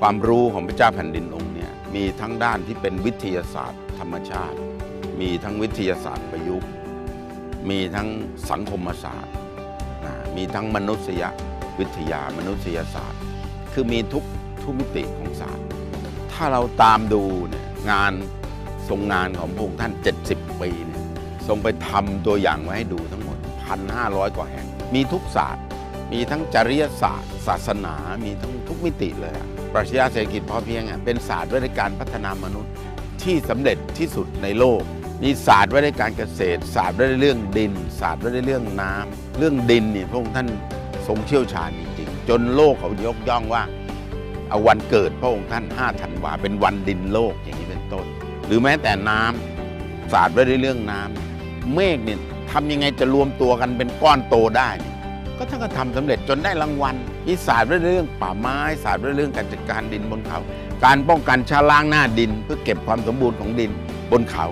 ความรู้ของพระเจ้าแผ่นดินองค์เนี่ยมีทั้งด้านที่เป็นวิทยาศาสตร์ ธรรมชาติ มีทั้งวิทยาศาสตร์ประยุกต์ มีทั้งสังคมศาสตร์นะมีทั้งมนุษยวิทยามนุษยศาสตร์ คือมีทุกทุกมิติของศาสตร์ ถ้าเราตามดูเนี่ยงานทรงงานของพระองค์ท่าน 70 ปีเนี่ยทรงไปทำตัวอย่างไว้ให้ดูทั้งหมด 1,500 กว่าแห่ง มีทุกศาสตร์ มีทั้งจริยศาสตร์ ศาสนา มีทั้งทุกมิติเลยปรัชญาเศรษฐกิจพอเพียงอะเป็นศาสตร์ด้วยการพัฒนามนุษย์ที่สำเร็จที่สุดในโลก มีศาสตร์ด้วยการเกษตร ศาสตร์ด้วยเรื่องดิน ศาสตร์ด้วยเรื่องน้ำเรื่องดินเนี่ยพระองค์ท่านทรงเชี่ยวชาญจริงๆ จนโลกเขายกย่องว่าเอาวันเกิดพระองค์ท่าน5ธันวาเป็นวันดินโลกอย่างนี้เป็นต้น หรือแม้แต่น้ำศาสตร์ไว้ในเรื่องน้ำเมฆเนี่ยทำยังไงจะรวมตัวกันเป็นก้อนโตได้เนี่ย ก็ท่านก็ทำสำเร็จจนได้รางวัลมีศาสตร์เรื่องป่าไม้ศาสตร์เรื่องการจัดการดินบนเขา การป้องกันชะล้างหน้าดิน เพื่อเก็บความสมบูรณ์ของดินบนเขา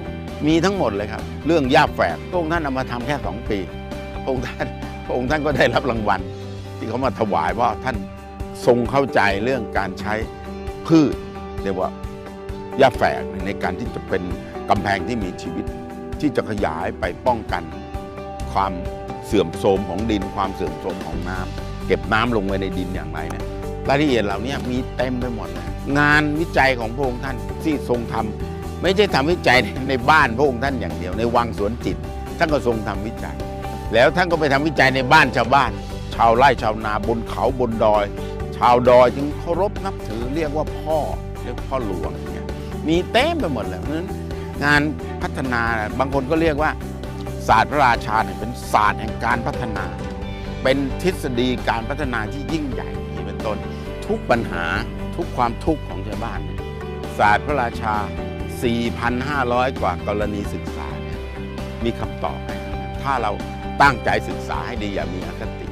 มีทั้งหมดเลยครับ เรื่องหญ้าแฝกพระองค์ท่านเอามาทำแค่สองปีพระองค์ท่านพระองค์ท่านก็ได้รับรางวัล ที่เขามาถวายเพราท่านทรงเข้าใจเรื่องการใช้พืชเรียกว่าหญ้าแฝกในการที่จะเป็นกำแพงที่มีชีวิต ที่จะขยายไปป้องกันความ เสื่อมโทรมของดิน ความเสื่อมโทรมของน้ำเก็บน้ำลงไว้ในดินอย่างไรเนี่ยรายละเอียดเหล่านี้มีเต็มไปหมดเลยงานวิจัยของพระองค์ท่านที่ทรงทำไม่ใช่ทำวิจัยในบ้านพระองค์ท่านอย่างเดียวในวังสวนจิตท่านก็ทรงทำวิจัย แล้วท่านก็ไปทำวิจัยในบ้านชาวบ้าน ชาวไร่ชาวนาบนเขาบนดอย ชาวดอยจึงเคารพนับถือเรียกว่าพ่อเรียกพ่อหลวงเนี่ยมีเต็มไปหมดเลยเพราะฉะนั้นงานพัฒนาบางคนก็เรียกว่า ศาสตร์พระราชาเนี่ยเป็นศาสตร์แห่งการพัฒนา เป็นทฤษฎีการพัฒนาที่ยิ่งใหญ่นี่เป็นต้น ทุกปัญหาทุกความทุกข์ของชาวบ้านศาสตร์พระราชา 4,500 กว่ากรณีศึกษาเนี่ยมีคำตอบให้ทั้งนั้นถ้าเราตั้งใจศึกษาให้ดีอย่ามีอคติ